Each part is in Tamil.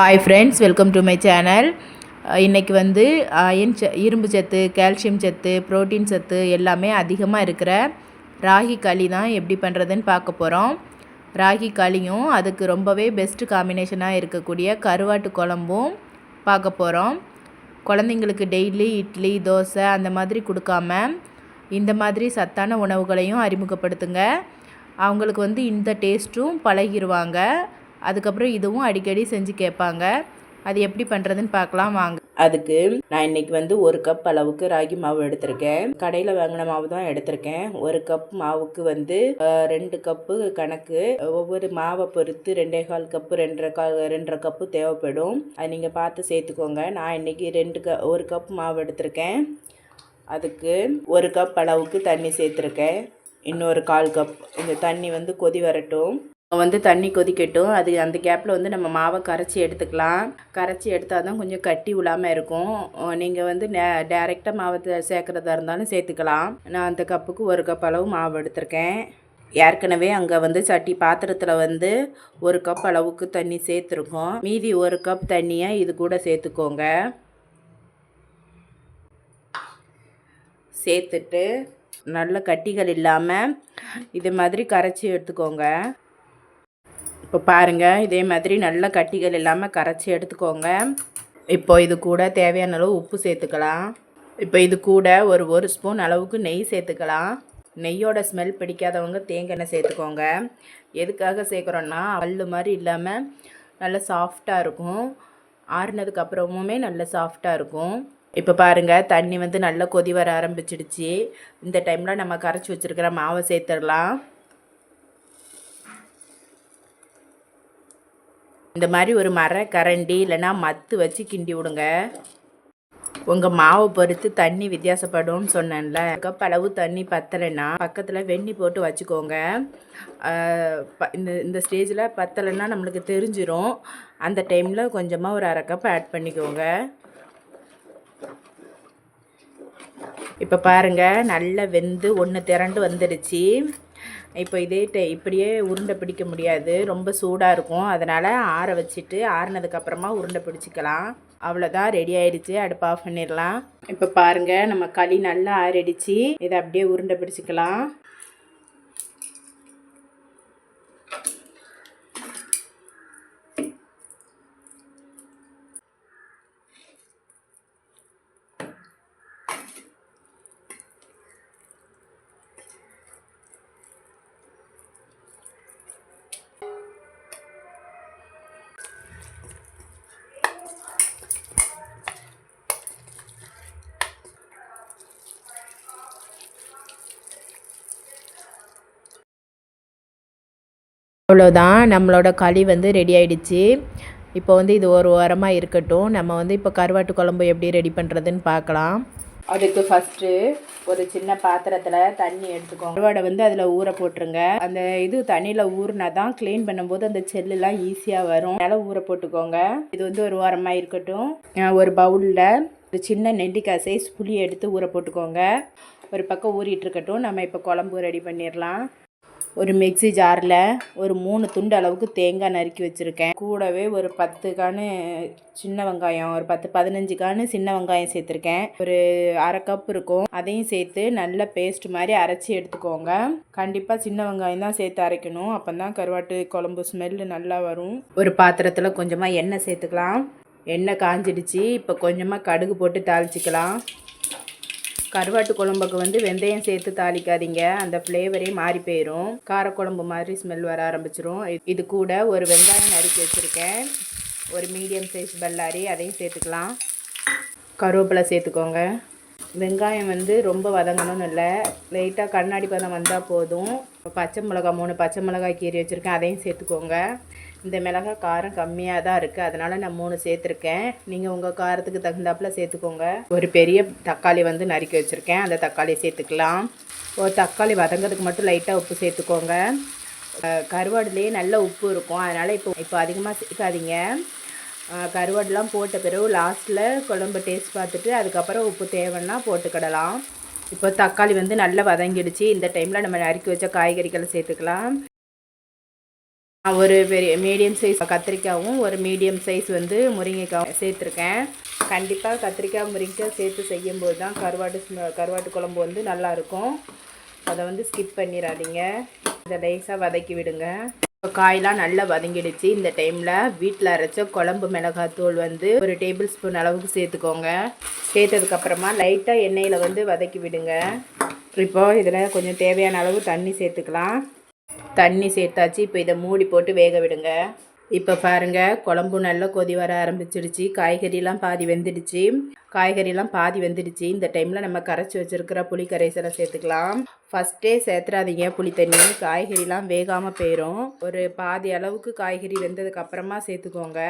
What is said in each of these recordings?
Hi friends welcome to my channel இன்றைக்கி வந்து uh, அயன் ச இரும்பு சத்து கால்சியம் சத்து புரோட்டீன் சத்து எல்லாமே அதிகமாக இருக்கிற ராகி களி தான் எப்படி பண்ணுறதுன்னு பார்க்க போகிறோம் ராகி களியும் அதுக்கு ரொம்பவே பெஸ்ட்டு காம்பினேஷனாக இருக்கக்கூடிய கருவாட்டு குழம்பும் பார்க்க போகிறோம் குழந்தைங்களுக்கு டெய்லி இட்லி தோசை அந்த மாதிரி கொடுக்காம இந்த மாதிரி சத்தான உணவுகளையும் அறிமுகப்படுத்துங்க. அவங்களுக்கு வந்து இந்த டேஸ்ட்டும் பழகிடுவாங்க அதுக்கப்புறம் இதுவும் அடிக்கடி செஞ்சு கேட்பாங்க. அது எப்படி பண்ணுறதுன்னு பார்க்கலாம் வாங்க. அதுக்கு நான் இன்னைக்கு வந்து ஒரு கப் அளவுக்கு ராகி மாவு எடுத்திருக்கேன். கடையில் வாங்கின மாவு தான் எடுத்திருக்கேன். ஒரு கப் மாவுக்கு வந்து ரெண்டு கப்பு கணக்கு ஒவ்வொரு மாவை பொறுத்து ரெண்டே கால் கப்பு ரெண்டரை கால் ரெண்டரை கப்பு தேவைப்படும். அது நீங்கள் பார்த்து சேர்த்துக்கோங்க. நான் இன்னைக்கு ரெண்டு க ஒரு கப் மாவு எடுத்திருக்கேன். அதுக்கு ஒரு கப் அளவுக்கு தண்ணி சேர்த்துருக்கேன். இன்னொரு கால் கப் இந்த தண்ணி வந்து கொதி வரட்டும். வந்து தண்ணி கொதிக்கட்டும். அது அந்த கேப்பில் வந்து நம்ம மாவை கரைச்சி எடுத்துக்கலாம். கரைச்சி எடுத்தால் தான் கொஞ்சம் கட்டி விழாமல் இருக்கும். நீங்கள் வந்து நே டேரெக்டாக மாவை சேர்க்குறதா இருந்தாலும் சேர்த்துக்கலாம். நான் அந்த கப்புக்கு ஒரு கப் அளவு மாவு எடுத்திருக்கேன். ஏற்கனவே அங்கே வந்து சட்டி பாத்திரத்தில் வந்து ஒரு கப் அளவுக்கு தண்ணி சேர்த்துருக்கோம். மீதி ஒரு கப் தண்ணியை இது கூட சேர்த்துக்கோங்க. சேர்த்துட்டு நல்ல கட்டிகள் இல்லாமல் இது மாதிரி கரைச்சி எடுத்துக்கோங்க. இப்போ பாருங்கள் இதே மாதிரி நல்ல கட்டிகள் இல்லாமல் கரைச்சி எடுத்துக்கோங்க. இப்போ இது கூட தேவையான அளவு உப்பு சேர்த்துக்கலாம். இப்போ இது கூட ஒரு ஒரு ஸ்பூன் அளவுக்கு நெய் சேர்த்துக்கலாம். நெய்யோட ஸ்மெல் பிடிக்காதவங்க தேங்காய் எண்ணெய் சேர்த்துக்கோங்க. எதுக்காக சேர்க்குறோன்னா பல்லு மாதிரி இல்லாமல் நல்லா சாஃப்டாக இருக்கும். ஆறுனதுக்கு அப்புறமுமே நல்ல சாஃப்டாக இருக்கும். இப்போ பாருங்கள் தண்ணி வந்து நல்லா கொதி வர ஆரம்பிச்சிடுச்சு. இந்த டைமில் நம்ம கரைச்சி வச்சுருக்கிற மாவை சேர்த்துடலாம். இந்த மாதிரி ஒரு மர கரண்டி இல்லைன்னா மத்து வச்சு கிண்டி விடுங்க. உங்கள் மாவை பொறுத்து தண்ணி வித்தியாசப்படும்னு சொன்னேன்ல. கப் அளவு தண்ணி பத்தலைன்னா பக்கத்தில் வெண்ணி போட்டு வச்சுக்கோங்க. ப- இந்த இந்த ஸ்டேஜில் பத்தலைன்னா நம்மளுக்கு தெரிஞ்சிடும் அந்த டைமில் கொஞ்சமாக ஒரு அரை கப் ஆட் பண்ணிக்கோங்க. இப்போ பாருங்கள் நல்லா வெந்து ஒன்று திரண்டு வந்துடுச்சு. இப்போ இதே இப்படியே உருண்டை பிடிக்க முடியாது. ரொம்ப சூடாக இருக்கும். அதனால் ஆற வச்சுட்டு ஆறுனதுக்கப்புறமா உருண்டை பிடிச்சிக்கலாம். அவ்வளோதான் ரெடி ஆயிடுச்சு. அடுப்பு ஆஃப் பண்ணிடலாம். இப்போ பாருங்கள் நம்ம களி நல்லா ஆறிடுச்சு. இதை அப்படியே உருண்டை பிடிச்சிக்கலாம். அவ்வளோதான் நம்மளோட களி வந்து ரெடி ஆயிடுச்சு. இப்போ வந்து இது ஒரு உரமாக இருக்கட்டும். நம்ம வந்து இப்போ கருவாட்டு குழம்பு எப்படி ரெடி பண்ணுறதுன்னு பார்க்கலாம். அதுக்கு ஃபஸ்ட்டு ஒரு சின்ன பாத்திரத்தில் தண்ணி எடுத்துக்கோங்க. கருவாடை வந்து அதில் ஊற போட்டுருங்க. அந்த இது தண்ணியில் ஊறினா தான் க்ளீன் பண்ணும்போது அந்த செல்லுலாம் ஈஸியாக வரும். அதனால் ஊற போட்டுக்கோங்க. இது வந்து ஒரு உரமாக இருக்கட்டும். ஒரு பவுலில் ஒரு சின்ன நெல்லிக்காய் சைஸ் புளி எடுத்து ஊற போட்டுக்கோங்க. ஒரு பக்கம் ஊறிட்டு இருக்கட்டும். நம்ம இப்போ குழம்பு ரெடி பண்ணிடலாம். ஒரு மிக்ஸி ஜாரில் ஒரு மூணு துண்டு அளவுக்கு தேங்காய் நறுக்கி வச்சுருக்கேன். கூடவே ஒரு பத்து கானு சின்ன வெங்காயம் ஒரு பத்து பதினஞ்சு கானு சின்ன வெங்காயம் சேர்த்துருக்கேன். ஒரு அரை கப் இருக்கும். அதையும் சேர்த்து நல்ல பேஸ்ட் மாதிரி அரைச்சி எடுத்துக்கோங்க. கண்டிப்பாக சின்ன வெங்காயம் தான் சேர்த்து அரைக்கணும். அப்போ தான் கருவாட்டு குழம்பு ஸ்மெல்லு நல்லா வரும். ஒரு பாத்திரத்தில் கொஞ்சமாக எண்ணெய் சேர்த்துக்கலாம். எண்ணெய் காஞ்சிடுச்சு. இப்போ கொஞ்சமாக கடுகு போட்டு தாளிச்சிக்கலாம். கருவாட்டு குழம்புக்கு வந்து வெந்தயம் சேர்த்து தாளிக்காதீங்க. அந்த ஃப்ளேவரே மாறி போயிடும் காரக்குழம்பு மாதிரி ஸ்மெல் வர ஆரம்பிச்சிரும். இது- இது கூட ஒரு வெங்காயம் நறுக்கி வச்சுருக்கேன். ஒரு மீடியம் சைஸ் பல்லாரி அதையும் சேர்த்துக்கலாம். கருவேப்பிலை சேர்த்துக்கோங்க. வெங்காயம் வந்து ரொம்ப வதங்கணும்னு இல்லை. லைட்டாக கண்ணாடி பதம் வந்தால் போதும். இப்போ பச்சை மிளகா மூணு பச்சை மிளகாய் கீரி வச்சுருக்கேன். அதையும் சேர்த்துக்கோங்க. இந்த மிளகாய் காரம் கம்மியாக தான் இருக்குது. அதனால் நான் மூணு சேர்த்துருக்கேன். நீங்கள் உங்கள் காரத்துக்கு தகுந்தாப்புல சேர்த்துக்கோங்க. ஒரு பெரிய தக்காளி வந்து நறுக்கி வச்சுருக்கேன். அந்த தக்காளியை சேர்த்துக்கலாம். ஒரு தக்காளி வதங்கிறதுக்கு மட்டும் லைட்டாக உப்பு சேர்த்துக்கோங்க. கருவாடுலேயே நல்ல உப்பு இருக்கும். அதனால் இப்போ இப்போ அதிகமாக சேர்க்காதீங்க. கருவாடுலாம் போட்ட பிறகு லாஸ்ட்டில் குழம்பு டேஸ்ட் பார்த்துட்டு அதுக்கப்புறம் உப்பு தேவைன்னா போட்டுக்கிடலாம். இப்போ தக்காளி வந்து நல்லா வதங்கிடுச்சு. இந்த டைமில் நம்ம நறுக்கி வச்ச காய்கறிகளை சேர்த்துக்கலாம். ஒரு பெரிய மீடியம் சைஸ் கத்திரிக்காயும் ஒரு மீடியம் சைஸ் வந்து முருங்கைக்காயும் சேர்த்துருக்கேன். கண்டிப்பாக கத்திரிக்காய் முருங்கைக்காய் சேர்த்து செய்யும்போது தான் கருவாட்டு கருவாட்டு குழம்பு வந்து நல்லாயிருக்கும் அதை வந்து ஸ்கிப் பண்ணிடாதீங்க. இதை லேசாக வதக்கி விடுங்க. காயெலாம் நல்லா வதங்கிடுச்சு. இந்த டைமில் வீட்டில் அரைச்ச குழம்பு மிளகாத்தூள் வந்து ஒரு டேபிள் ஸ்பூன் அளவுக்கு சேர்த்துக்கோங்க. சேர்த்ததுக்கப்புறமா லைட்டாக எண்ணெயில் வந்து வதக்கி விடுங்க. இப்போது இதில் கொஞ்சம் தேவையான அளவு தண்ணி சேர்த்துக்கலாம். தண்ணி சேர்த்தாச்சு. இப்போ இதை மூடி போட்டு வேக விடுங்க. இப்போ பாருங்கள் குழம்பு நல்லா கொதி வர ஆரம்பிச்சிடுச்சு. காய்கறிலாம் பாதி வெந்துடுச்சு. காய்கறிலாம் பாதி வெந்துடுச்சு. இந்த டைமில் நம்ம கரைச்சி வச்சுருக்கிற புளி கரைசலை சேர்த்துக்கலாம். ஃபஸ்ட்டே சேர்த்துறாதீங்க புளி தண்ணி. காய்கறிலாம் வேகாமல் போயிடும் ஒரு பாதி அளவுக்கு காய்கறி வெந்ததுக்கப்புறமா சேர்த்துக்கோங்க.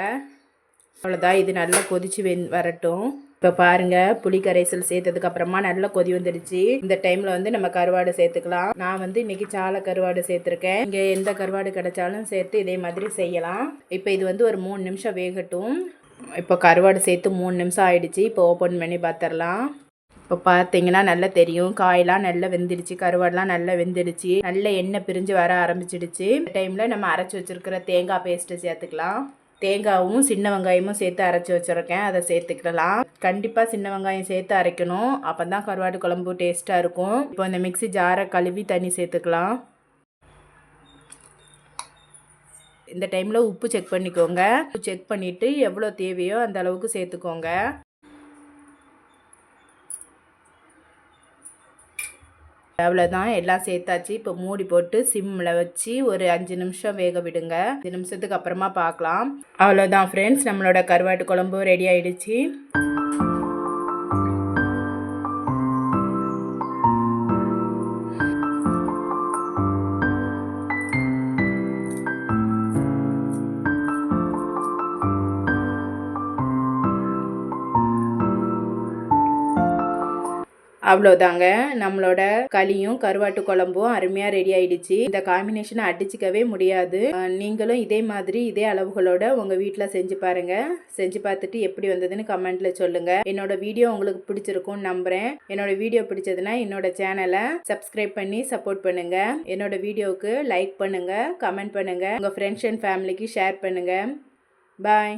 அவ்வளோதான் இது நல்லா கொதிச்சு வெந் வரட்டும். இப்போ பாருங்கள் புளி கரைசல் சேர்த்ததுக்கு அப்புறமா நல்லா கொதி வந்துடுச்சு. இந்த டைமில் வந்து நம்ம கருவாடு சேர்த்துக்கலாம். நான் வந்து இன்னைக்கு சாலை கருவாடு சேர்த்துருக்கேன். இங்கே எந்த கருவாடு கிடைச்சாலும் சேர்த்து இதே மாதிரி செய்யலாம். இப்போ இது வந்து ஒரு மூணு நிமிஷம் வேகட்டும். இப்போ கருவாடு சேர்த்து மூணு நிமிஷம் ஆயிடுச்சு. இப்போ ஓப்பன் பண்ணி பார்த்துடலாம் இப்போ பார்த்தீங்கன்னா நல்லா தெரியும். காயெல்லாம் நல்லா வெந்துடுச்சு. கருவாடெலாம் நல்லா வெந்துடுச்சு. நல்ல எண்ணெய் பிரிஞ்சு வர ஆரம்பிச்சிடுச்சு. இந்த டைமில் நம்ம அரைச்சி வச்சிருக்கிற தேங்காய் பேஸ்ட்டு சேர்த்துக்கலாம். தேங்காவும் சின்ன வெங்காயமும் சேர்த்து அரைச்சி வச்சுருக்கேன். அதை சேர்த்துக்கிடலாம். கண்டிப்பாக சின்ன வெங்காயம் சேர்த்து அரைக்கணும். அப்போ தான் கருவாடு குழம்பு டேஸ்ட்டாக இருக்கும். இப்போ இந்த மிக்ஸி ஜாரை கழுவி தண்ணி சேர்த்துக்கலாம். இந்த டைமில் உப்பு செக் பண்ணிக்கோங்க. உப்பு செக் பண்ணிவிட்டு எவ்வளோ தேவையோ அந்த அளவுக்கு சேர்த்துக்கோங்க. அவ்வளோதான் எல்லாம் சேர்த்தாச்சு. இப்போ மூடி போட்டு சிம்மில் வச்சு ஒரு அஞ்சு நிமிஷம் வேக விடுங்க. அஞ்சு நிமிஷத்துக்கு அப்புறமா பார்க்கலாம். அவ்வளோதான் ஃப்ரெண்ட்ஸ் நம்மளோட கருவாட்டு குழம்பு ரெடி ஆயிடுச்சு. அவ்வளோதாங்க நம்மளோட களியும் கருவாட்டு குழம்பும் அருமையாக ரெடி ஆயிடுச்சு. இந்த காம்பினேஷனை அடிச்சுக்கவே முடியாது. நீங்களும் இதே மாதிரி இதே அளவுகளோட உங்கள் வீட்டில் செஞ்சு பாருங்கள் செஞ்சு பார்த்துட்டு எப்படி வந்ததுன்னு கமெண்ட்டில் சொல்லுங்கள் என்னோட வீடியோ உங்களுக்கு பிடிச்சிருக்கும்னு நம்புகிறேன் என்னோட வீடியோ பிடிச்சதுன்னா என்னோட சேனலை சப்ஸ்கிரைப் பண்ணி சப்போர்ட் பண்ணுங்கள் என்னோட வீடியோவுக்கு லைக் பண்ணுங்கள் கமெண்ட் பண்ணுங்கள் உங்கள் ஃப்ரெண்ட்ஸ் அண்ட் ஃபேமிலிக்கு ஷேர் பண்ணுங்கள் பாய்